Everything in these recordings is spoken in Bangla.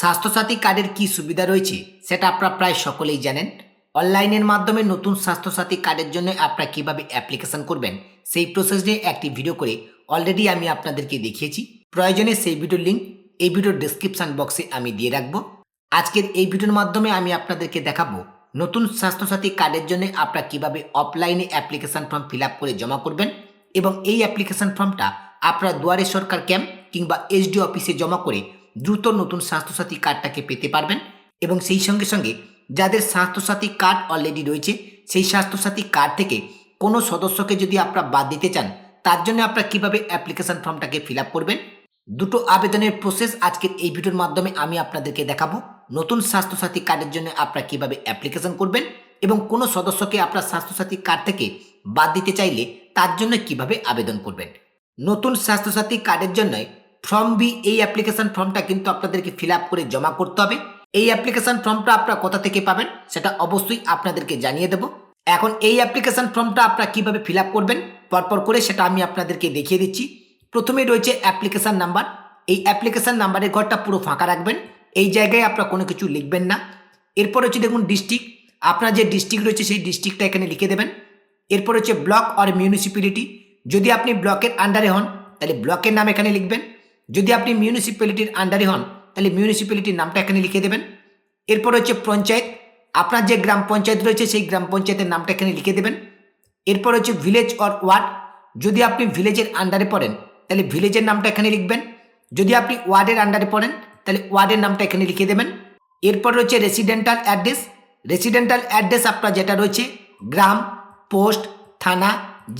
স্বাস্থ্যসাথী কার্ডের কি সুবিধা রয়েছে সেটা আপনারা প্রায় সকলেই জানেন। অনলাইনের মাধ্যমে নতুন স্বাস্থ্যসাথী কার্ডের জন্য আপনারা কীভাবে অ্যাপ্লিকেশন করবেন, সেই প্রসেস নিয়ে একটি ভিডিও করে অলরেডি আমি আপনাদেরকে দেখিয়েছি। প্রয়োজনে সেই ভিডিওর লিঙ্ক এই ভিডিওর ডিসক্রিপশন বক্সে আমি দিয়ে রাখব। আজকের এই ভিডিওর মাধ্যমে আমি আপনাদেরকে দেখাবো নতুন স্বাস্থ্যসাথী কার্ডের জন্য আপনারা কীভাবে অফলাইনে অ্যাপ্লিকেশন ফর্ম ফিল করে জমা করবেন এবং এই অ্যাপ্লিকেশান ফর্মটা আপনারা দুয়ারে সরকার ক্যাম্প কিংবা এসডি অফিসে জমা করে দ্রুত নতুন স্বাস্থ্যসাথী কার্ডটাকে পেতে পারবেন এবং সেই সঙ্গে সঙ্গে যাদের স্বাস্থ্যসাথী কার্ড অলরেডি রয়েছে, সেই স্বাস্থ্যসাথী কার্ড থেকে কোনো সদস্যকে যদি আপনারা বাদ দিতে চান, তার জন্য আপনারা কীভাবে অ্যাপ্লিকেশন ফর্মটাকে ফিল আপ করবেন? দুটো আবেদনের প্রসেস আজকের এই ভিডিওর মাধ্যমে আমি আপনাদেরকে দেখাবো। নতুন স্বাস্থ্যসাথী কার্ডের জন্য আপনারা কীভাবে অ্যাপ্লিকেশন করবেন এবং কোনো সদস্যকে আপনার স্বাস্থ্যসাথী কার্ড থেকে বাদ দিতে চাইলে তার জন্য কীভাবে আবেদন করবেন? নতুন স্বাস্থ্যসাথী কার্ডের জন্য ফর্ম বি এই অ্যাপ্লিকেশন ফর্মটা কিন্তু আপনাদেরকে ফিল করে জমা করতে হবে। এই অ্যাপ্লিকেশন ফর্মটা আপনারা কোথা থেকে পাবেন, সেটা অবশ্যই আপনাদেরকে জানিয়ে দেবো। এখন এই অ্যাপ্লিকেশন ফর্মটা আপনারা কীভাবে ফিল করবেন, পরপর করে সেটা আমি আপনাদেরকে দেখিয়ে দিচ্ছি। প্রথমে রয়েছে অ্যাপ্লিকেশন নাম্বার এই অ্যাপ্লিকেশন নাম্বারের ঘরটা পুরো ফাঁকা রাখবেন। এই জায়গায় আপনারা কোনো কিছু লিখবেন না। এরপর হচ্ছে দেখুন ডিস্ট্রিক্ট আপনার যে ডিস্ট্রিক্ট রয়েছে, সেই ডিস্ট্রিক্টটা এখানে লিখে দেবেন। এরপর হচ্ছে ব্লক আর মিউনিসিপ্যালিটি যদি আপনি ব্লকের আন্ডারে হন, তাহলে ব্লকের নাম এখানে লিখবেন। যদি আপনি মিউনিসিপ্যালিটির আন্ডারে হন, তাহলে মিউনিসিপ্যালিটির নামটা এখানে লিখে দেবেন। এরপর হচ্ছে পঞ্চায়েত। আপনার যে গ্রাম পঞ্চায়েত রয়েছে, সেই গ্রাম পঞ্চায়েতের নামটা এখানে লিখে দেবেন। এরপর হচ্ছে ভিলেজ অর ওয়ার্ড যদি আপনি ভিলেজের আন্ডারে পড়েন, তাহলে ভিলেজের নামটা এখানে লিখবেন। যদি আপনি ওয়ার্ডের আন্ডারে পড়েন, তাহলে ওয়ার্ডের নামটা এখানে লিখে দেবেন। এরপর রয়েছে রেসিডেন্টাল অ্যাড্রেস রেসিডেন্টাল অ্যাড্রেস আপনার যেটা রয়েছে, গ্রাম, পোস্ট, থানা,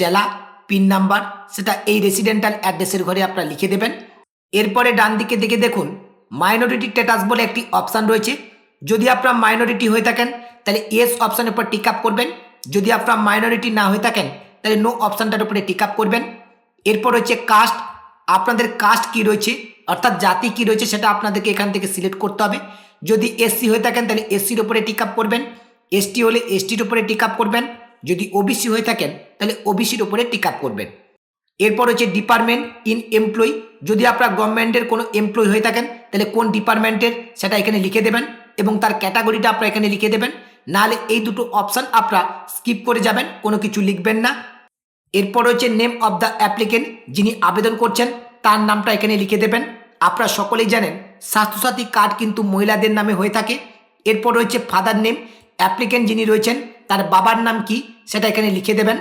জেলা, পিন নাম্বার, সেটা এই রেসিডেন্টাল অ্যাড্রেসের ঘরে আপনারা লিখে দেবেন। এরপরে ডান দিকে দিকে দেখুন মাইনরিটি স্ট্যাটাস বলে একটি অপশান রয়েছে। যদি আপনার মাইনরিটি হয়ে থাকেন, তাহলে এস অপশানের উপর টিক আপ করবেন। যদি আপনার মাইনরিটি না হয়ে থাকেন, তাহলে নো অপশানটার উপরে টিক আপ করবেন। এরপর হচ্ছে কাস্ট আপনাদের কাস্ট কি রয়েছে? অর্থাৎ জাতি কি রয়েছে সেটা আপনাদেরকে এখান থেকে সিলেক্ট করতে হবে। যদি এসসি হয়ে থাকেন, তাহলে এসসির উপরে টিক আপ করবেন। এসটি হলে এসটির উপরে টিক আপ করবেন। যদি ওবিসি হয়ে থাকেন, তাহলে ওবিসির উপরে টিক আপ করবেন। এরপর হচ্ছে ডিপার্টমেন্ট ইন এমপ্লয়ি যদি আপনার গভর্নমেন্টের কোনো এমপ্লয়ি হয়ে থাকেন, তাহলে কোন ডিপার্টমেন্টের সেটা এখানে লিখে দেবেন এবং তার ক্যাটাগরিটা আপনারা এখানে লিখে দেবেন। নাহলে এই দুটো অপশান আপনারা স্কিপ করে যাবেন, কোনো কিছু লিখবেন না। এরপর হচ্ছে নেম অফ দ্য অ্যাপ্লিকেন্ট যিনি আবেদন করছেন, তার নামটা এখানে লিখে দেবেন। আপনারা সকলেই জানেন, স্বাস্থ্যসাথী কার্ড কিন্তু মহিলাদের নামে হয়ে থাকে। এরপর রয়েছে ফাদার নেম অ্যাপ্লিকেন্ট যিনি রয়েছেন, তার বাবার নাম কি, সেটা এখানে লিখে দেবেন।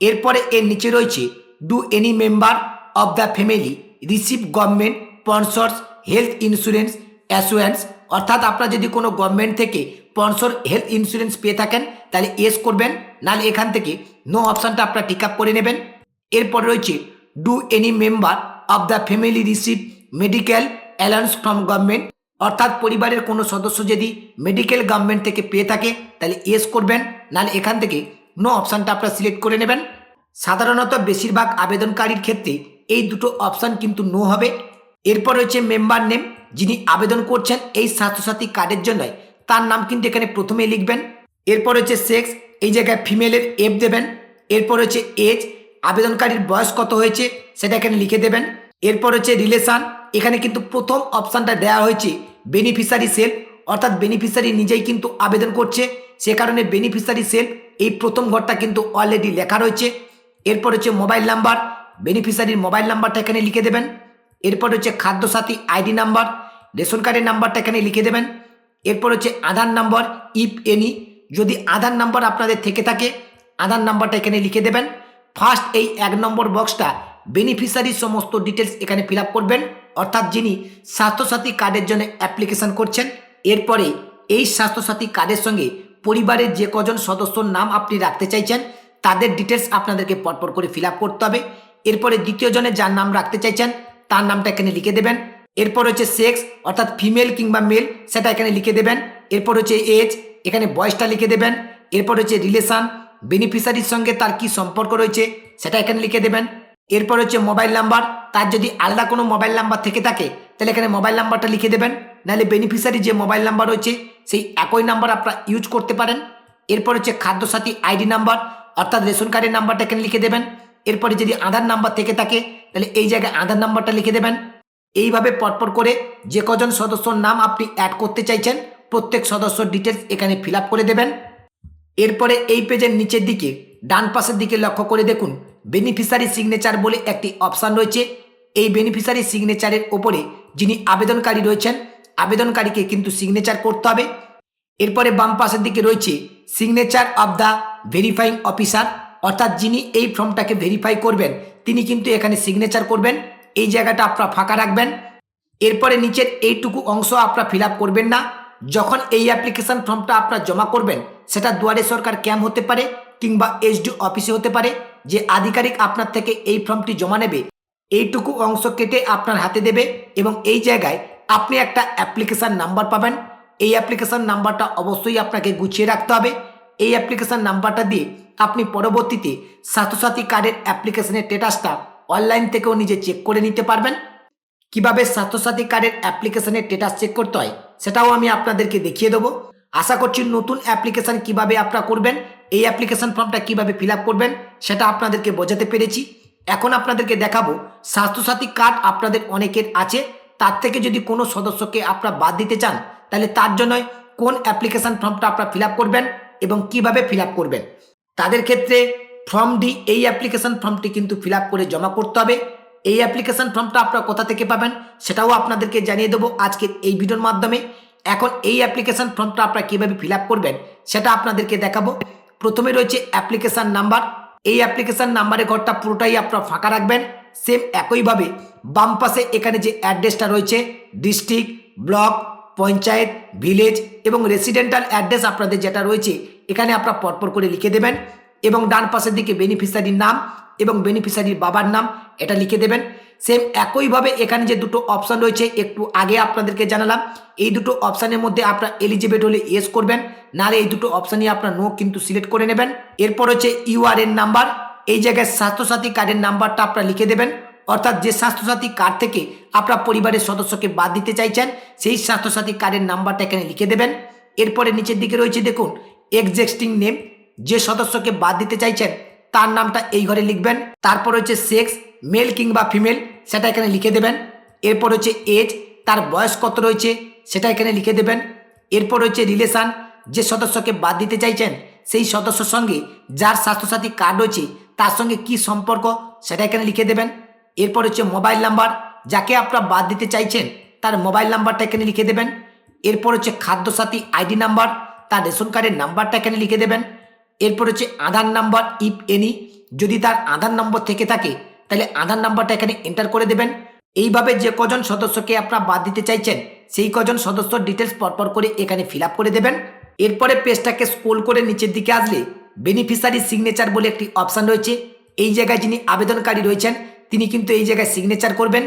এরপরে এর নিচে রয়েছে do any member of the family receive government sponsors health insurance assurance অর্থাৎ আপনারা যদি কোনো গভর্নমেন্ট থেকে স্পন্সর হেলথ ইন্স্যুরেন্স পেয়ে থাকেন, তাহলে এস করবেন। নাহলে এখান থেকে নো অপশানটা আপনারা টিক আপ করে নেবেন। এরপর রয়েছে do any member of the family receive medical allowance from government অর্থাৎ পরিবারের কোনো সদস্য যদি মেডিকেল গভর্নমেন্ট থেকে পেয়ে থাকে, তাহলে এস করবেন। নাহলে এখান থেকে নো অপশানটা আপনারা সিলেক্ট করে নেবেন। সাধারণত বেশিরভাগ আবেদনকারীর ক্ষেত্রে এই দুটো অপশান কিন্তু নো হবে। এরপর রয়েছে মেম্বার নেম যিনি আবেদন করছেন এই স্বাস্থ্যসাথী কার্ডের জন্য তার নাম কিন্তু এখানে প্রথমে লিখবেন। এরপর হচ্ছে সেক্স এই জায়গায় ফিমেলের এফ দেবেন। এরপর হচ্ছে এজ আবেদনকারীর বয়স কত হয়েছে সেটা এখানে লিখে দেবেন। এরপর হচ্ছে রিলেশান এখানে কিন্তু প্রথম অপশানটা দেওয়া হয়েছে বেনিফিসারি সেল অর্থাৎ বেনিফিসারি নিজেই কিন্তু আবেদন করছে। সে কারণে বেনিফিসারি সেল এই প্রথম ঘরটা কিন্তু অলরেডি লেখা রয়েছে। এরপর হচ্ছে মোবাইল নাম্বার বেনিফিসারির মোবাইল নাম্বারটা এখানে লিখে দেবেন। এরপর হচ্ছে খাদ্যসাথী আইডি নাম্বার, রেশন কার্ডের নাম্বারটা এখানে লিখে দেবেন। এরপর হচ্ছে আধার নাম্বার ইফ এনি যদি আধার নাম্বার আপনাদের থেকে থাকে, আধার নাম্বারটা এখানে লিখে দেবেন। ফার্স্ট এই এক নম্বর বক্সটা বেনিফিসারির সমস্ত ডিটেলস এখানে ফিল করবেন। অর্থাৎ যিনি স্বাস্থ্যসাথী কার্ডের জন্য অ্যাপ্লিকেশন করছেন, এরপরে এই স্বাস্থ্যসাথী কার্ডের সঙ্গে পরিবারের যে কজন সদস্যর নাম আপনি রাখতে চাইছেন তাদের ডিটেলস আপনাদেরকে পরপর করে ফিল করতে হবে। এরপরে দ্বিতীয় জনের যার নাম রাখতে চাইছেন, তার নামটা এখানে লিখে দেবেন। এরপর হচ্ছে সেক্স অর্থাৎ ফিমেল কিংবা মেল সেটা এখানে লিখে দেবেন। এরপর হচ্ছে এজ এখানে বয়সটা লিখে দেবেন। এরপর হচ্ছে রিলেশান বেনিফিসারির সঙ্গে তার কি সম্পর্ক রয়েছে, সেটা এখানে লিখে দেবেন। এরপর হচ্ছে মোবাইল নাম্বার তার যদি আলাদা কোনো মোবাইল নাম্বার থেকে থাকে, তাহলে এখানে মোবাইল নাম্বারটা লিখে দেবেন। নাহলে বেনিফিসারি যে মোবাইল নাম্বার রয়েছে, সেই একই নাম্বার আপনারা ইউজ করতে পারেন। এরপর হচ্ছে খাদ্যসাথী আইডি নাম্বার অর্থাৎ রেশন কার্ডের নাম্বারটা এখানে লিখে দেবেন। এরপরে যদি আধার নাম্বার থেকে থাকে, তাহলে এই জায়গায় আধার নাম্বারটা লিখে দেবেন। এইভাবে পরপর করে যে কজন সদস্যর নাম আপনি অ্যাড করতে চাইছেন, প্রত্যেক সদস্যর ডিটেলস এখানে ফিল করে দেবেন। এরপরে এই পেজের নিচের দিকে, ডান পাশের দিকে লক্ষ্য করে দেখুন বেনিফিসারি সিগনেচার বলে একটি অপশান রয়েছে। এই বেনিফিসারি সিগনেচারের ওপরে যিনি আবেদনকারী রয়েছেন, আবেদনকারীকে কিন্তু সিগনেচার করতে হবে। এরপরে বাম পাশের দিকে রয়েছে signature of the verifying officer অর্থাৎ যিনি এই ফর্মটাকে ভেরিফাই করবেন, তিনি কিন্তু এখানে সিগনেচার করবেন। এই জায়গাটা আপনারা ফাঁকা রাখবেন। এরপরে নিচের এইটুকু অংশ আপনারা ফিল করবেন না। যখন এই অ্যাপ্লিকেশন ফর্মটা আপনারা জমা করবেন, সেটা দুয়ারে সরকার ক্যাম্প হতে পারে কিংবা এইচডি অফিসে হতে পারে, যে আধিকারিক আপনার থেকে এই ফর্মটি জমা নেবে, এইটুকু অংশ কেটে আপনার হাতে দেবে এবং এই জায়গায় আপনি একটা অ্যাপ্লিকেশান নাম্বার পাবেন। এই অ্যাপ্লিকেশান নাম্বারটা অবশ্যই আপনাকে গুছিয়ে রাখতে হবে। এই অ্যাপ্লিকেশান নাম্বারটা দিয়ে আপনি পরবর্তীতে স্বাস্থ্যসাথী কার্ডের অ্যাপ্লিকেশনের স্টেটাসটা অনলাইন থেকেও নিজে চেক করে নিতে পারবেন। কীভাবে স্বাস্থ্যসাথী কার্ডের অ্যাপ্লিকেশনের স্টেটাস চেক করতে হয়, সেটাও আমি আপনাদেরকে দেখিয়ে দেবো। আশা করছি নতুন অ্যাপ্লিকেশন কীভাবে আপনারা করবেন, এই অ্যাপ্লিকেশন ফর্মটা কীভাবে ফিল করবেন, সেটা আপনাদেরকে বোঝাতে পেরেছি। এখন আপনাদেরকে দেখাবো স্বাস্থ্যসাথী কার্ড আপনাদের অনেকের আছে, তার থেকে যদি কোনো সদস্যকে আপনারা বাদ দিতে চান তাহলে তার জন্য কোন অ্যাপ্লিকেশন ফর্মটা আপনারা ফিল আপ করবেন এবং কীভাবে ফিল আপ করবেন? তাদের ক্ষেত্রে ফর্ম ডি এই অ্যাপ্লিকেশন ফর্মটি কিন্তু ফিল আপ করে জমা করতে হবে। এই অ্যাপ্লিকেশন ফর্মটা আপনারা কোথা থেকে পাবেন সেটাও আপনাদেরকে জানিয়ে দেবো আজকের এই ভিডিওর মাধ্যমে। এখন এই অ্যাপ্লিকেশন ফর্মটা আপনারা কীভাবে ফিল করবেন সেটা আপনাদেরকে দেখাবো। প্রথমে রয়েছে অ্যাপ্লিকেশান নাম্বার এই অ্যাপ্লিকেশন নাম্বারের ঘরটা পুরোটাই আপনারা ফাঁকা রাখবেন। সেম একইভাবে বাম পাশে এখানে যে অ্যাড্রেসটা রয়েছে ডিস্ট্রিক্ট ব্লক পঞ্চায়েত, ভিলেজ এবং রেসিডেন্টাল অ্যাড্রেস আপনাদের যেটা রয়েছে, এখানে আপনারা পরপর করে লিখে দেবেন এবং ডান পাশের দিকে বেনিফিশিয়ারির নাম এবং বেনিফিশিয়ারির বাবার নাম, এটা লিখে দেবেন। সেম একইভাবে এখানে যে দুটো অপশান রয়েছে, একটু আগে আপনাদেরকে জানালাম, এই দুটো অপশানের মধ্যে আপনার এলিজিবেট হলে ইয়েস করবেন, নাহলে এই দুটো অপশানই আপনার নো কিন্তু সিলেক্ট করে নেবেন। এরপর হচ্ছে ইউআরএন নাম্বার এই জায়গায় স্বাস্থ্যসাথী কার্ডের নাম্বারটা আপনারা লিখে দেবেন। অর্থাৎ যে স্বাস্থ্যসাথী কার্ড থেকে আপনার পরিবারের সদস্যকে বাদ দিতে চাইছেন, সেই স্বাস্থ্যসাথী কার্ডের নাম্বারটা এখানে লিখে দেবেন। এরপরে নিচের দিকে রয়েছে দেখুন এক্সিস্টিং নেম যে সদস্যকে বাদ দিতে চাইছেন, তার নামটা এই ঘরে লিখবেন। তারপর হচ্ছে সেক্স মেল কিংবা ফিমেল সেটা এখানে লিখে দেবেন। এরপর হচ্ছে এজ তার বয়স কত রয়েছে, সেটা এখানে লিখে দেবেন। এরপর হচ্ছে রিলেশান যে সদস্যকে বাদ দিতে চাইছেন, সেই সদস্যর সঙ্গে যার স্বাস্থ্যসাথী কার্ড রয়েছে, তার সঙ্গে কি সম্পর্ক, সেটা এখানে লিখে দেবেন। এরপর হচ্ছে মোবাইল নাম্বার যাকে আপনারা বাদ দিতে চাইছেন, তার মোবাইল নাম্বারটা এখানে লিখে দেবেন। এরপর হচ্ছে খাদ্যসাথী আইডি নাম্বার তার রেশন কার্ডের নাম্বারটা এখানে লিখে দেবেন। এরপর হচ্ছে আধার নাম্বার ইফ এনি যদি তার আধার নম্বর থেকে থাকে, তাহলে আধার নাম্বারটা এখানে এন্টার করে দেবেন। এইভাবে যে কজন সদস্যকে আপনারা বাদ দিতে চাইছেন, সেই কজন সদস্য ডিটেলস পরপর করে এখানে ফিল করে দেবেন। এরপরে পেজটাকে স্ক্রোল করে নিচের দিকে আসলে বেনিফিশিয়ারি সিগনেচার বলে একটি অপশান রয়েছে। এই জায়গায় যিনি আবেদনকারী রয়েছেন তিনি কিন্তু এই জায়গায় সিগনেচার করবেন।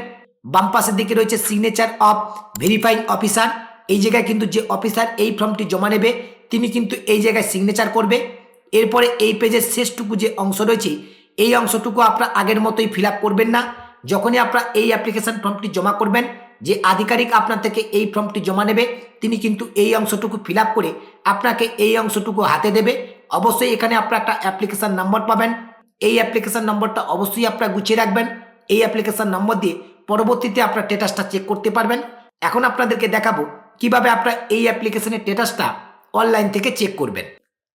বাম পাশের দিকে রয়েছে সিগনেচার অফ ভেরিফাইং অফিসার এই জায়গায় কিন্তু যে অফিসার এই ফর্মটি জমা নেবে, তিনি কিন্তু এই জায়গায় সিগনেচার করবে। এরপরে এই পেজের শেষটুকু যে অংশ রয়েছে, এই অংশটুকু আপনারা আগের মতোই ফিল করবেন না। যখনই আপনারা এই অ্যাপ্লিকেশন ফর্মটি জমা করবেন, যে আধিকারিক আপনার থেকে এই ফর্মটি জমা নেবে, তিনি কিন্তু এই অংশটুকু ফিল করে আপনাকে এই অংশটুকু হাতে দেবে। অবশ্যই এখানে আপনারা একটা অ্যাপ্লিকেশন নম্বর পাবেন। এই অ্যাপ্লিকেশন নম্বরটা অবশ্যই আপনারা গুছিয়ে রাখবেন। এই অ্যাপ্লিকেশন নম্বর দিয়ে পরবর্তীতে আপনার স্টেটাসটা চেক করতে পারবেন। এখন আপনাদেরকে দেখাবো কীভাবে আপনারা এই অ্যাপ্লিকেশনের স্টেটাসটা অনলাইন থেকে চেক করবেন।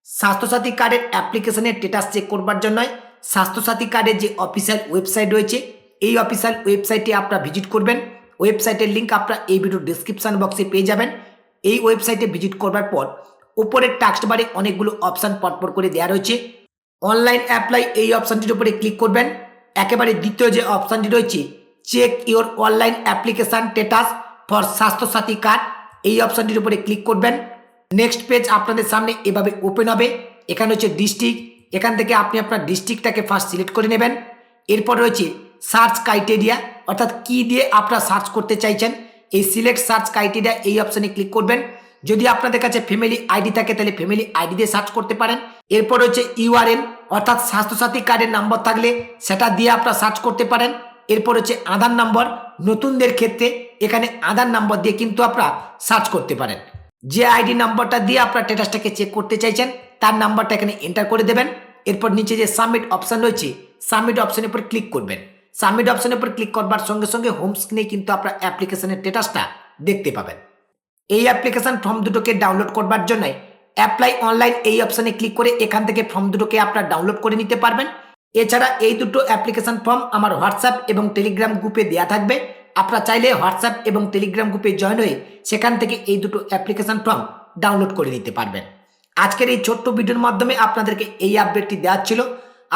স্বাস্থ্যসাথী কার্ডের অ্যাপ্লিকেশনের স্টেটাস চেক করবার জন্য স্বাস্থ্যসাথী কার্ডের যে অফিসিয়াল ওয়েবসাইট রয়েছে, এই অফিসিয়াল ওয়েবসাইটে আপনারা ভিজিট করবেন। ওয়েবসাইটের লিঙ্ক আপনারা এই ভিডিও ডিসক্রিপশান বক্সে পেয়ে যাবেন। এই ওয়েবসাইটে ভিজিট করবার পর উপরের টাক্সট বারে অনেকগুলো অপশান পরপর করে দেওয়া রয়েছে। অনলাইন অ্যাপ্লাই এই অপশানটির উপরে ক্লিক করবেন। একেবারে দ্বিতীয় যে অপশানটি রয়েছে check your online application status for Swasthyasathi card এই অপশানটির উপরে ক্লিক করবেন। নেক্সট পেজ আপনাদের সামনে এভাবে ওপেন হবে। এখানে হচ্ছে ডিস্ট্রিক্ট এখান থেকে আপনি আপনার ডিস্ট্রিক্টটাকে ফার্স্ট সিলেক্ট করে নেবেন। এরপর রয়েছে সার্চ ক্রাইটেরিয়া অর্থাৎ কি দিয়ে আপনারা সার্চ করতে চাইছেন। এই সিলেক্ট সার্চ ক্রাইটেরিয়া এই অপশানে ক্লিক করবেন। যদি আপনাদের কাছে ফ্যামিলি আইডি থাকে, তাহলে ফ্যামিলি আইডি দিয়ে সার্চ করতে পারেন। এরপর হচ্ছে ইউআরএন অর্থাৎ স্বাস্থ্যসাথী কার্ডের নাম্বার থাকলে সেটা দিয়ে আপনারা সার্চ করতে পারেন। এরপর হচ্ছে আধার নাম্বার। নতুনদের ক্ষেত্রে এখানে আধার নাম্বার দিয়ে কিন্তু আপনারা সার্চ করতে পারেন। যে আইডি নাম্বারটা দিয়ে আপনার স্ট্যাটাসটাকে চেক করতে চাইছেন, তার নাম্বারটা এখানে এন্টার করে দেবেন। এরপর নিচে যে সাবমিট অপশান রয়েছে সাবমিট অপশানের উপর ক্লিক করবেন। সাবমিট অপশনের উপর ক্লিক করবার সঙ্গে সঙ্গে হোম স্ক্রিনে কিন্তু আপনার অ্যাপ্লিকেশনের স্ট্যাটাসটা দেখতে পাবেন। এই অ্যাপ্লিকেশন ফর্ম দুটোকে ডাউনলোড করবার জন্য অ্যাপ্লাই অনলাইন এই অপশনে ক্লিক করে এখান থেকে ফর্ম দুটোকে আপনারা ডাউনলোড করে নিতে পারবেন। এছাড়া এই দুটো অ্যাপ্লিকেশন ফর্ম আমার হোয়াটসঅ্যাপ এবং টেলিগ্রাম গ্রুপে দেওয়া থাকবে। আপনারা চাইলে হোয়াটসঅ্যাপ এবং টেলিগ্রাম গ্রুপে জয়েন হয়ে সেখান থেকে এই দুটো অ্যাপ্লিকেশন ফর্ম ডাউনলোড করে নিতে পারবেন। আজকের এই ছোট্ট ভিডিওর মাধ্যমে আপনাদেরকে এই আপডেটটি দেওয়া ছিল।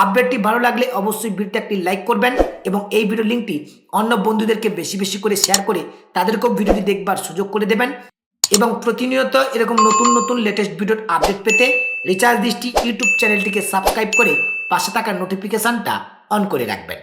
আপডেটটি ভালো লাগলে অবশ্যই ভিডিওতে একটি লাইক করবেন এবং এই ভিডিও লিঙ্কটি অন্য বন্ধুদেরকে বেশি বেশি করে শেয়ার করে তাদেরকেও ভিডিওটি দেখবার সুযোগ করে দেবেন। এবং প্রতিনিয়ত এরকম নতুন নতুন লেটেস্ট ভিডিওর আপডেট পেতে রিচার্জ দৃষ্টি ইউটিউব চ্যানেলটিকে সাবস্ক্রাইব করে পাশে থাকা নোটিফিকেশানটা অন করে রাখবেন।